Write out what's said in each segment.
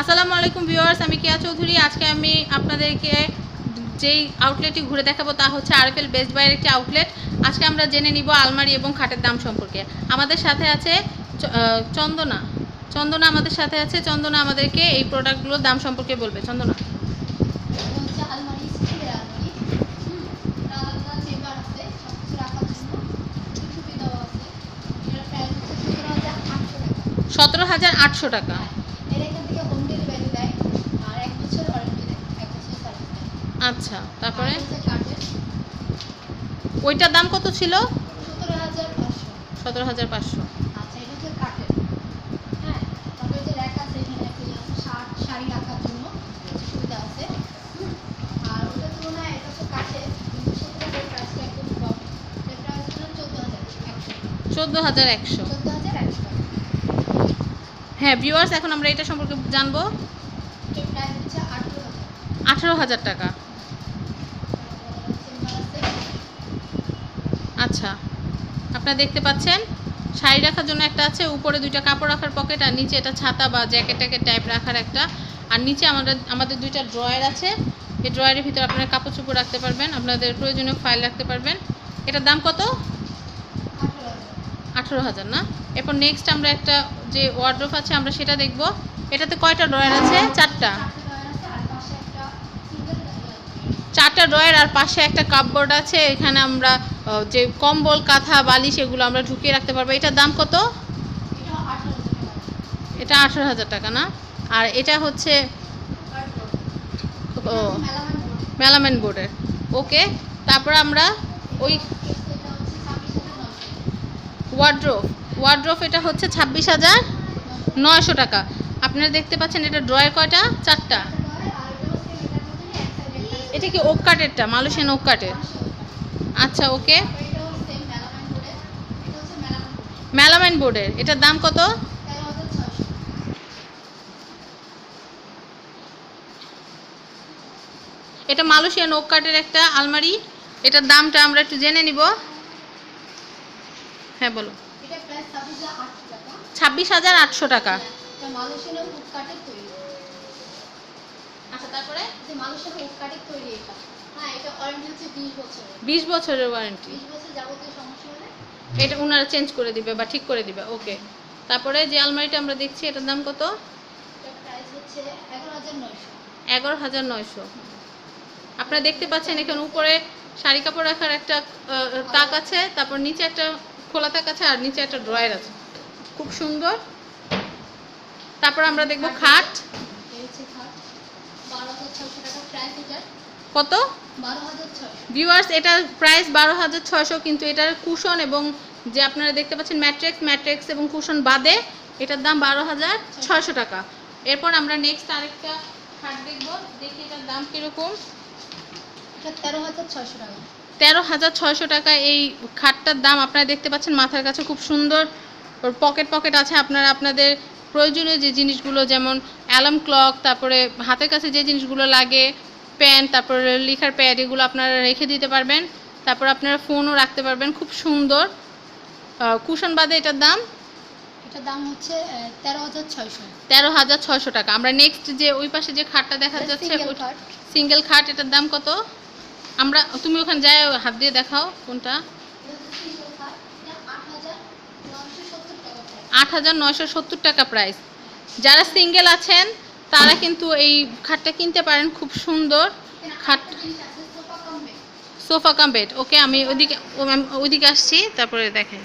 আসসালামু আলাইকুম ভিউয়ার্স আমি কেয়া চৌধুরী। আজকে আমি আপনাদেরকে যেই আউটলেটটি ঘুরে দেখাবো তা হচ্ছে আরএফএল বেস্ট বাইয়ের একটি আউটলেট আজকে আমরা জেনে নিব আলমারি এবং খাটের দাম সম্পর্কে। আমাদের সাথে আছে চন্দনা। চন্দনা আমাদের সাথে আছে। চন্দনা আমাদেরকে এই প্রোডাক্টগুলোর দাম সম্পর্কে বলবে। চন্দনা। সতেরো হাজার আটশো স্টিলের আচ্ছা তারপরে? ওইটার দাম কত ছিল? সতেরো হাজার পাঁচশো। আচ্ছা হ্যাঁ ইয়ে চোদ্দ হাজার একশো। হ্যাঁ ভিউয়ার্স এখন আমরা এটা সম্পর্কে জানব। আঠারো হাজার টাকা। আচ্ছা আপনারা দেখতে পাচ্ছেন, শাড়ি রাখার জন্য একটা আছে, উপরে দুইটা কাপড় রাখার পকেট আর নিচে এটা ছাতা বা জ্যাকেট ট্যাকেট টাইপ রাখার একটা। আর নিচে আমাদের আমাদের দুইটা ড্রয়ার আছে, এই ড্রয়ারের ভিতরে আপনারা কাপড় চোপড় রাখতে পারবেন, আপনাদের প্রয়োজনীয় ফাইল রাখতে পারবেন। এটার দাম কত? আঠেরো হাজার। না? এরপর নেক্সট আমরা একটা যে ওয়ার্ড্রোফ আছে, আমরা সেটা দেখব। এটাতে কয়টা ড্রয়ার আছে? চারটা। চারটে ড্রয়ার আর পাশে একটা কাপবোর্ড আছে, এখানে আমরা যে কম্বল, কাঁথা বালিশ এগুলো আমরা ঢুকিয়ে রাখতে পারব। এটার দাম কত? এটা আঠেরো হাজার টাকা না? আর এটা হচ্ছে ও, মেলামান বোর্ডের ওকে, তারপর আমরা ওই ওয়ার্ড্রোফ ওয়ার্ড্রোফ এটা হচ্ছে ছাব্বিশ হাজার নয়শো টাকা। আপনারা দেখতে পাচ্ছেন এটা ড্রয়ার কয়টা? চারটা। এটা কি ওক কাঠেরটা মালয়েশিয়ান ওক কাঠের আচ্ছা ওকে। মেলামেন বোর্ডের। এটার দাম কত? এটা মালয়েশিয়ান ওক কাঠের একটা আলমারি। এটার দামটা আমরা একটু জেনে নিব। হ্যাঁ বলো। ছাব্বিশ হাজার আটশো টাকা। আচ্ছা তারপরে বিশ বছরের। ওয়ারেন্টি। এটা ওনারা চেঞ্জ করে দিবে বা ঠিক করে দিবে ওকে। তারপরে যে আলমারিটা আমরা দেখছি এটার দাম কত? এগারো হাজার নয়শো। আপনারা দেখতে পাচ্ছেন এখানে উপরে শাড়ি কাপড় রাখার একটা তাক আছে তারপর নিচে একটা খোলা তাক আছে আর নিচে একটা ড্রয়ার আছে। খুব সুন্দর। তারপর আমরা দেখব খাট। কত? ভিউয়ার্স এটার প্রাইস বারো হাজার ছয়শো, কিন্তু এটার কুশন এবং যে আপনারা দেখতে পাচ্ছেন ম্যাট্রিক্স ম্যাট্রিক্স এবং কুশন বাদে এটার দাম বারো হাজার ছয়শো টাকা। এরপর আমরা নেক্সট আরেকটা খাট দেখব, দেখি এটার দাম কীরকম। তেরো হাজার ছয়শো টাকা। তেরো হাজার ছয়শো টাকা এই খাটটার দাম আপনারা দেখতে পাচ্ছেন মাথার কাছে খুব সুন্দর পকেট পকেট আছে। আপনারা আপনাদের প্রয়োজনীয় যে জিনিসগুলো যেমন অ্যালার্ম ক্লক তারপরে হাতের কাছে যে জিনিসগুলো লাগে পেন তারপরে লেখার প্যাড এগুলো আপনারা রেখে দিতে পারবেন। তারপর আপনারা ফোনও রাখতে পারবেন খুব সুন্দর। কুশন বাদে এটার দাম? এটার দাম হচ্ছে তেরো হাজার ছয়শো। তেরো হাজার ছয়শো টাকা। আমরা নেক্সট যে ওই পাশে যে খাটটা দেখা যাচ্ছে সিঙ্গেল খাট। এটার দাম কত? আমরা তুমি ওখানে যাই হাত দিয়ে দেখাও কোনটা সিঙ্গেল কাঠ এটা আট হাজার নয়শো সত্তর টাকা price। আট হাজার নয়শো সত্তর টাকা প্রাইস যারা সিঙ্গেল আছেন তারা কিন্তু এই খাটটা কিনতে পারেন খুব সুন্দর খাট। Sofa cum bed. ওকে আমি ওইদিকে ও- আমি ওইদিকে আসছি তারপরে দেখেন।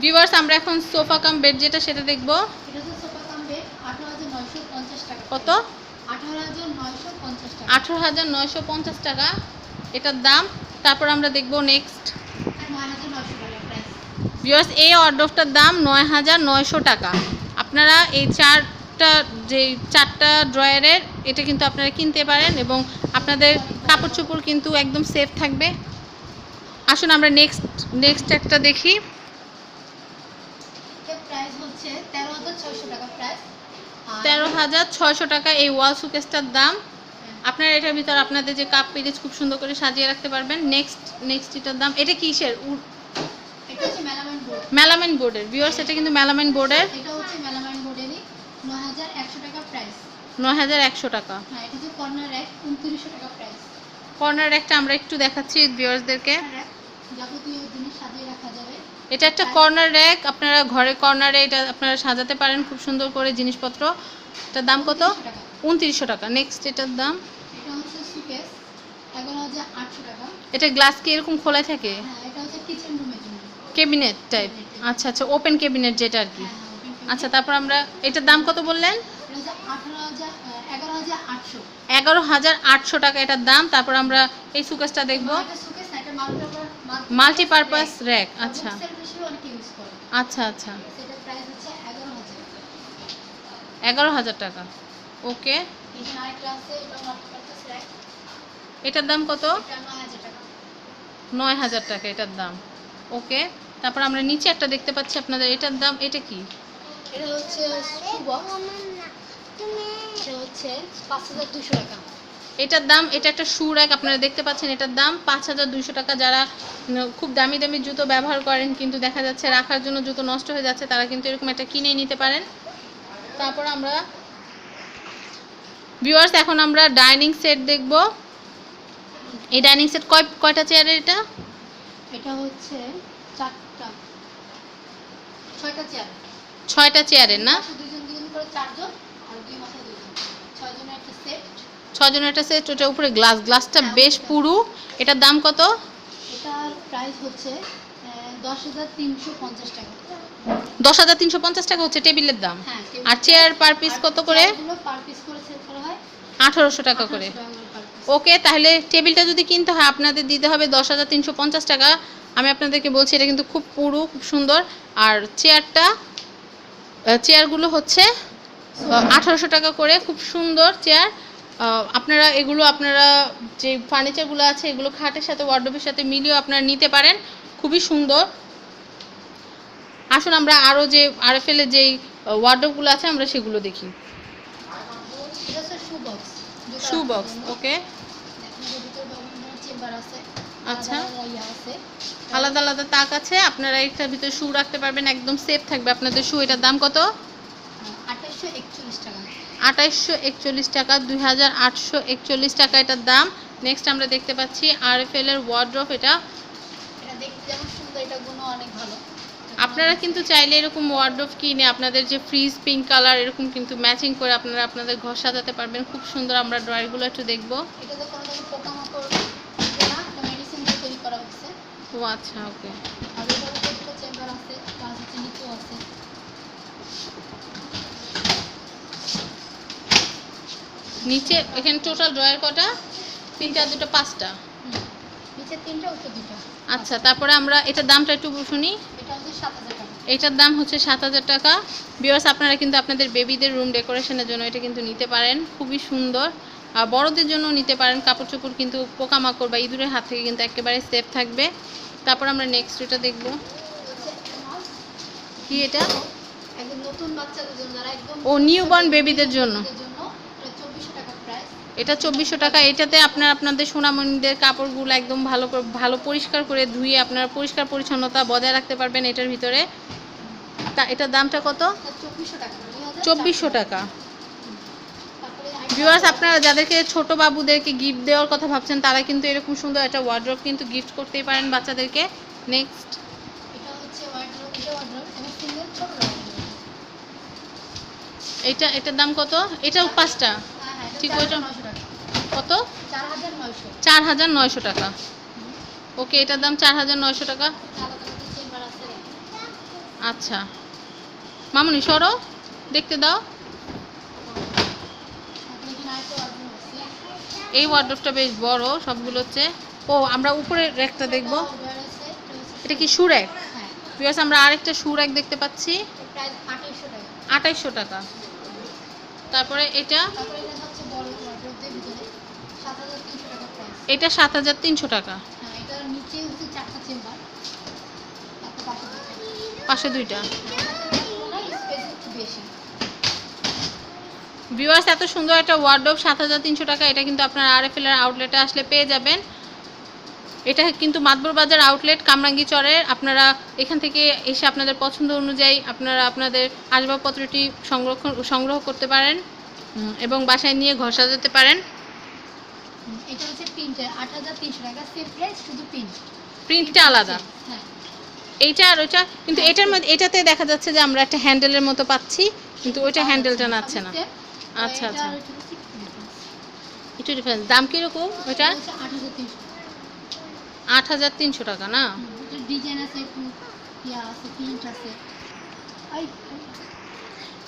ভিউয়ার্স আমরা এখন সোফা কাম বেড যেটা সেটা দেখব। এটা হচ্ছে sofa cum bed, 18,950 টাকা। কত? 18,950 আঠারো হাজার নয়শো পঞ্চাশ টাকা। এটার দাম। তারপর আমরা দেখব নেক্সট 9,900 টাকা price। এই অর্ডারটার দাম নয় হাজার নয়শো টাকা। আপনারা এই চারটা যে চারটা ড্রয়ারের এটা কিন্তু আপনারা কিনতে পারেন এবং আপনাদের কাপড় চোপড় কিন্তু একদম সেফ থাকবে। আসুন আমরা নেক্সট নেক্সট একটা দেখি। এর price হচ্ছে 13,600 টাকা price। তেরো হাজার ছয়শো টাকা এই ওয়াল সুকেসটার দাম। আপনারা এটার ভিতর আপনাদের যে কাপ পেরেজ খুব সুন্দর করে সাজিয়ে রাখতে পারবেন। নেক্সট নেক্সট এটার দাম এটা কিসের? মেলামাইন বোর্ডের। ভিউয়ার্স এটা কিন্তু মেলামাইন বোর্ডের। এটা হচ্ছে মেলামাইন বোর্ডেরই 9,100 টাকা প্রাইস নয় হাজার একশো টাকা। হ্যাঁ এটা হচ্ছে কর্নার র্যাক উনত্রিশশো টাকা প্রাইস কর্নার একটা আমরা একটু দেখাচ্ছি ভিউয়ার্সদেরকে যাবতীয় জিনিস সাজিয়ে রাখা যাবে। এটা একটা কর্নার র্যাক আপনারা ঘরে কর্নারে এটা আপনারা সাজাতে পারেন খুব সুন্দর করে জিনিসপত্র। এটার দাম কত? 2900 টাকা। উনত্রিশশো টাকা। নেক্সট এটার দাম? এটা হচ্ছে সুকেস এগারো হাজার আটশো টাকা। এটা গ্লাস কি এরকম খোলা থাকে হ্যাঁ এটা হচ্ছে কিচেন রুমের জন্য কেবিনেট টাইপ আচ্ছা আচ্ছা ওপেন কেবিনেট যেটা আর কি। আচ্ছা তারপর আমরা, এটার দাম কত বললেন? এগারো হাজার আটশো টাকা, এটার দাম। তারপর আমরা এই সুকেসটা দেখব। মাল্টিপারপাস র্যাক আচ্ছা। আচ্ছা আচ্ছা। এগারো হাজার টাকা। ওকে এটার দাম কত? নয় হাজার টাকা, এটার দাম। ওকে তারপর আমরা নিচে একটা দেখতে পাচ্ছি আপনাদের এটার দাম এটা কি? এটা হচ্ছে শু বক্স এটা হচ্ছে পাঁচ হাজার দুশো টাকা। এটার দাম এটা একটা শু র্যাক আপনারা দেখতে পাচ্ছেন এটার দাম পাঁচ হাজার দুইশো টাকা। যারা খুব দামি দামি জুতো ব্যবহার করেন কিন্তু দেখা যাচ্ছে রাখার জন্য জুতো নষ্ট হয়ে যাচ্ছে তারা কিন্তু এরকম একটা কিনে নিতে পারেন। তারপর আমরা ভিউয়ার্স এখন আমরা ডাইনিং সেট দেখব। এই ডাইনিং সেট কয় কয়টা চেয়ারের এটা? এটা হচ্ছে চারটা ছয়টা চেয়ার ছয়টা চেয়ারের না? দুজন দুজন করে চারজন আর দুই দুজন ছয়জনের একটা সেট ছজনের একটা সেট ওটার উপরে গ্লাস গ্লাসটা বেশ পুরু। এটার দাম কত? এটার প্রাইস হচ্ছে দশ হাজার তিনশো পঞ্চাশ টাকা। দশ হাজার তিনশো পঞ্চাশ টাকা হচ্ছে টেবিলের দাম। হ্যাঁ আর চেয়ার পার পিস কত করে? পার পিস করে সেল করা হয় আঠারোশো টাকা করে। 1800 টাকা করে per piece। ওকে, তাহলে টেবিলটা যদি কিনতে হয়, আপনাদের দিতে হবে দশ হাজার তিনশো পঞ্চাশ টাকা। আমি আপনাদেরকে বলছি, এটা কিন্তু খুব পুরু, খুব সুন্দর। আর চেয়ারটা চেয়ারগুলো হচ্ছে আঠারোশো টাকা করে, খুব সুন্দর চেয়ার। আপনারা এগুলো, আপনারা যে ফার্নিচারগুলো আছে, এগুলো খাটের সাথে ওয়ার্ডরোবের সাথে মিলিয়েও আপনারা নিতে পারেন। খুবই সুন্দর। আসুন আমরা আরও যে আরএফএলের যেই ওয়ার্ডরোবগুলো আছে, আমরা সেগুলো দেখি এটা হচ্ছে শু বক্স শু বক্স ওকে আচ্ছা। আলাদা আলাদা তাক আছে, আপনারা এটার ভিতরে শু রাখতে পারবেন, একদম সেফ থাকবে। আপনাদের শু এটার দাম কত? আঠাইশশো একচল্লিশ টাকা, দুই হাজার আটশো একচল্লিশ টাকা এটার দাম। নেক্সট আমরা দেখতে পাচ্ছি আর এফ এল এর ওয়ার্ড্রফ এটা এটা দেখতে যেমন সুন্দর এটা গুণও অনেক ভালো আপনারা কিন্তু চাইলে এরকম ওয়ার্ড্রফ কিনে আপনাদের যে ফ্রিজ পিঙ্ক কালার এরকম কিন্তু ম্যাচিং করে আপনারা আপনাদের ঘর সাজাতে পারবেন। খুব সুন্দর আমরা ড্রয়ারগুলো একটু দেখব। এটা ও আচ্ছা ওকে। নিচে এখানে টোটাল ড্রয়ার কটা? তিনটা দুটো পাঁচটা? নিচে তিনটা উপরে দুটো। আচ্ছা তারপরে আমরা এটার দামটা একটু শুনি। এটার দাম হচ্ছে সাত হাজার টাকা। বিয়ার্স আপনারা কিন্তু আপনাদের বেবিদের রুম ডেকোরেশনের জন্য এটা কিন্তু নিতে পারেন। খুবই সুন্দর। আর বড়দের জন্য নিতে পারেন। কাপড় চোপড় কিন্তু পোকামাকড় বা ইঁদুরের হাত থেকে কিন্তু একেবারে সেফ থাকবে। তারপর আমরা নেক্সট এটা দেখব। কি এটা? ও নিউবর্ন বেবিদের জন্য বাচ্চাদের জন্য এটা চব্বিশশো টাকা প্রাইস এটা চব্বিশশো টাকা। এটাতে আপনার আপনাদের সোনামণিদের কাপড়গুলো একদম ভালো ভালো পরিষ্কার করে ধুয়ে আপনারা পরিষ্কার পরিচ্ছন্নতা বজায় রাখতে পারবেন এটার ভিতরে। তা এটার দামটা কত? চব্বিশশো টাকা। ভিউয়ার্স আপনারা যাদেরকে ছোট বাবুদেরকে গিফট দেওয়ার কথা ভাবছেন তারা কিন্তু এরকম সুন্দর একটা ওয়ার্ড্রপ কিন্তু গিফট করতেই পারেন বাচ্চাদেরকে। নেক্সট এটা এটার দাম কত? এটাও পাঁচটা। হ্যাঁ হ্যাঁ ঠিক ঠিক ওইটা? কত? চার হাজার নয়শো। টাকা। ওকে এটার দাম চার হাজার নয়শো টাকা? আচ্ছা। মামুনি সরো। দেখতে দাও। এই ওয়ার্ড্রপটা বেশ বড় সবগুলো হচ্ছে। ও আমরা উপরে র্যাকটা দেখব। এটা কি সুরেক হ্যাঁ। ভিউয়ার্স আমরা আরেকটা সুরেক দেখতে পাচ্ছি। আঠাইশশো টাকা। তারপরে এটা তারপরে এটা হচ্ছে বড় ওয়ার্ড্রোবদের ভিতরে সাত হাজার তিনশো টাকা প্রাইস এটা সাত হাজার তিনশো টাকা। হ্যাঁ পাশে দুইটা। ভিউয়ার্স এত সুন্দর একটা ওয়ার্ডরোব সাত হাজার তিনশো টাকা। এটা কিন্তু আপনার আর এফ এল এর আউটলেটে আসলে পেয়ে যাবেন। এটা কিন্তু মাতবর বাজার আউটলেট কামরাঙ্গি চরের। আপনারা এখান থেকে এসে আপনাদের পছন্দ অনুযায়ী আপনারা আপনাদের আসবাবপত্রটি সংরক্ষণ সংগ্রহ করতে পারেন এবং বাসায় নিয়ে ঘর সাজাতে পারেন। এটা হচ্ছে প্রিন্টের আট হাজার তিনশো টাকা সেম প্রাইস শুধু প্রিন্ট প্রিন্টটা আলাদা? হ্যাঁ। এইটা আর ওইটা কিন্তু এটার মধ্যে এটাতে দেখা যাচ্ছে যে আমরা একটা হ্যান্ডেলের মতো পাচ্ছি কিন্তু ওইটা হ্যান্ডেলটা নাচ্ছে না। আচ্ছা, আচ্ছা। একটু ডিফারেন্স দাম কীরকম ওইটা? আট হাজার তিনশো টাকা। না? ডিজাইন আছে আছে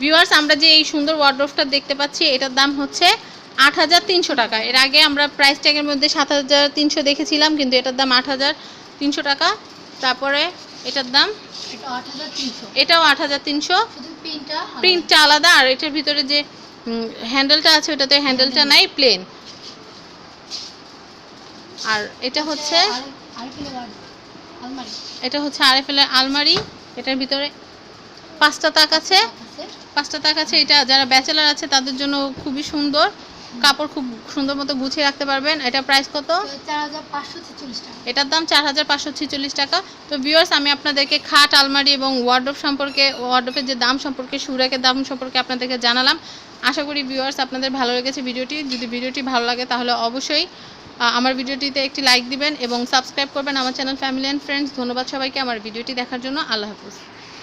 ভিউয়ার্স আমরা যে এই সুন্দর ওয়ার্ড্রোফটা দেখতে পাচ্ছি এটার দাম হচ্ছে আট হাজার তিনশো টাকা। এর আগে আমরা প্রাইস ট্যাগের মধ্যে সাত হাজার তিনশো দেখেছিলাম কিন্তু এটার দাম আট হাজার তিনশো টাকা। তারপরে এটার দাম? এটাও আট হাজার তিনশো। প্রিন্টটা আলাদা আর এটার ভিতরে যে হ্যান্ডেলটা আছে ওটাতে হ্যান্ডেলটা নাই প্লেন আর এটা হচ্ছে এটা হচ্ছে আরএফএল এর আলমারি। এটার ভিতরে পাঁচটা তাক আছে। পাঁচটা তাক আছে। এটা যারা ব্যাচেলার আছে তাদের জন্য খুবই সুন্দর। কাপড় খুব সুন্দর মতো গুছিয়ে রাখতে পারবেন। এটা প্রাইস কত? এটার দাম চার হাজার পাঁচশো ছেচল্লিশ টাকা। তো ভিউয়ার্স আমি আপনাদেরকে খাট আলমারি এবং ওয়ার্ডরোব সম্পর্কে ওয়ার্ডরোবের যে দাম সম্পর্কে সুরাকের দাম সম্পর্কে আপনাদেরকে জানালাম। আশা করি ভিউয়ার্স আপনাদের ভালো লেগেছে ভিডিওটি। যদি ভিডিওটি ভালো লাগে তাহলে অবশ্যই আমার ভিডিওটিতে একটি লাইক দিবেন এবং সাবস্ক্রাইব করবেন আমার চ্যানেল ফ্যামিলি অ্যান্ড ফ্রেন্ডস ধন্যবাদ সবাইকে আমার ভিডিওটি দেখার জন্য। আল্লাহ হাফিজ।